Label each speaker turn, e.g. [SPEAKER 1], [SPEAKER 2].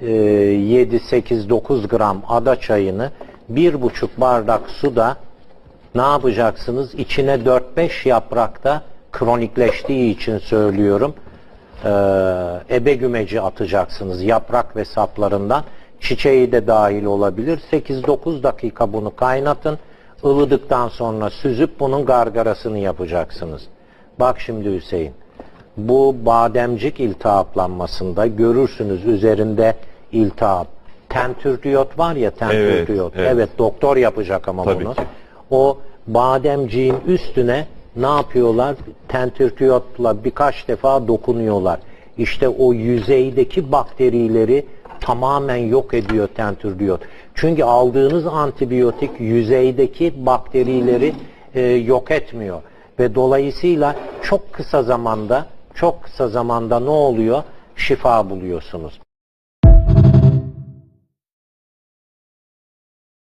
[SPEAKER 1] e, 7, 8, 9 gram ada çayını bir buçuk bardak suda ne yapacaksınız? İçine 4-5 yaprakta kronikleştiği için söylüyorum. Ee, ebe gümeci atacaksınız yaprak ve saplarından. Çiçeği de dahil olabilir. 8-9 dakika bunu kaynatın. Ilıdıktan sonra süzüp bunun gargarasını yapacaksınız. Bak şimdi Hüseyin. Bu bademcik iltihaplanmasında görürsünüz üzerinde iltihap. Tentürdiyot var ya tentürdiyot.
[SPEAKER 2] evet.
[SPEAKER 1] evet doktor yapacak ama
[SPEAKER 2] Tabii
[SPEAKER 1] bunu.
[SPEAKER 2] ki.
[SPEAKER 1] O bademciğin üstüne ne yapıyorlar? Tentürdiyotla birkaç defa dokunuyorlar. İşte o yüzeydeki bakterileri tamamen yok ediyor tentürdiyot. Çünkü aldığınız antibiyotik yüzeydeki bakterileri e, yok etmiyor. Ve dolayısıyla çok kısa zamanda çok kısa zamanda ne oluyor? Şifa buluyorsunuz.